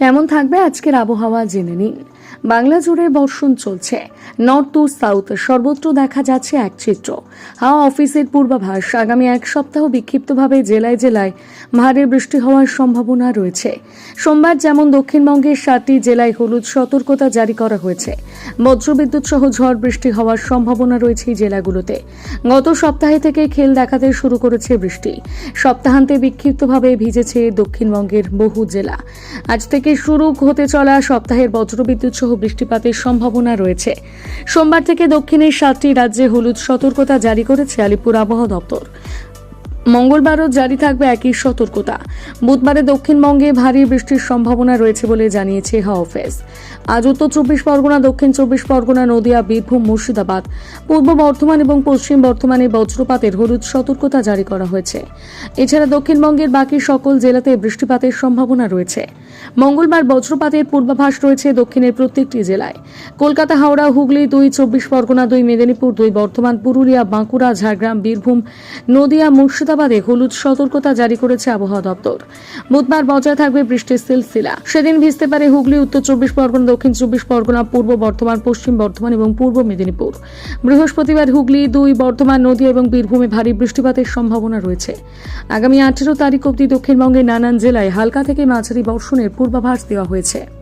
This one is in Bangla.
কেমন থাকবে আজকের আবহাওয়া জেনে নিন। বাংলা জুড়ে বর্ষণ চলছে। নর্থ টু সাউথ সর্বত্র দেখা যাচ্ছে এক চিত্র। হাওয়া অফিসের পূর্বাভাস আগামী এক সপ্তাহ বিক্ষিপ্তভাবে জেলায় জেলায় ভারী বৃষ্টি হওয়ার সম্ভাবনা রয়েছে। সোমবার যেমন দক্ষিণবঙ্গের সাতটি জেলায় হলুদ সতর্কতা জারি করা হয়েছে। বজ্রবিদ্যুৎ সহ ঝড় বৃষ্টি হওয়ার সম্ভাবনা রয়েছে এই জেলাগুলোতে। গত সপ্তাহে থেকে খেল দেখাতে শুরু করেছে বৃষ্টি। সপ্তাহান্তে বিক্ষিপ্তভাবে ভিজেছে দক্ষিণবঙ্গের বহু জেলা। আজ থেকে শুরু হতে চলা সপ্তাহের বজ্রবিদ্যুৎ সহ বৃষ্টিপাতের সম্ভাবনা রয়েছে। সোমবার থেকে দক্ষিণের সাতটি রাজ্যে হলুদ সতর্কতা জারি করেছে আলিপুর আবহাওয়া দপ্তর। মঙ্গলবারও জারি থাকবে একই সতর্কতা। বুধবারে দক্ষিণবঙ্গে ভারী বৃষ্টির সম্ভাবনা রয়েছে বলে জানিয়েছে হাওয়া অফিস আজ উত্তর চব্বিশ পরগনা, দক্ষিণ চব্বিশ পরগনা, নদিয়া, বীরভূম, মুর্শিদাবাদ, পূর্ব বর্ধমান এবং পশ্চিম বর্ধমানে বজ্রপাতের হলুদ সতর্কতা জারি করা হয়েছে। এছাড়া দক্ষিণবঙ্গের বাকি সকল জেলাতে বৃষ্টিপাতের সম্ভাবনা রয়েছে। মঙ্গলবার বজ্রপাতের পূর্বাভাস রয়েছে দক্ষিণের প্রত্যেকটি জেলায়। কলকাতা, হাওড়া, হুগলি, দুই চব্বিশ পরগনা, দুই মেদিনীপুর, দুই বর্ধমান, পুরুলিয়া, বাঁকুড়া, ঝাড়গ্রাম, বীরভূম, নদিয়া, মুর্শিদাবাদে হলুদ সতর্কতা জারি করেছে আবহাওয়া দপ্তর। বুধবার বজায় থাকবে বৃষ্টির সিলসিলা। সেদিন ভিজতে পারে হুগলি, উত্তর চব্বিশ পরগনা, দক্ষিণ চব্বিশ পরগনা, পূর্ব বর্ধমান, পশ্চিম বর্ধমান এবং পূর্ব মেদিনীপুর। বৃহস্পতিবার হুগলি, দুই বর্ধমান নদী এবং বীরভূমে ভারী বৃষ্টিপাতের সম্ভাবনা রয়েছে। আগামী আঠেরো তারিখ অবধি দক্ষিণবঙ্গের নানান জেলায় হালকা থেকে মাঝারি বর্ষণের পূর্বাভাস দেওয়া হয়েছে।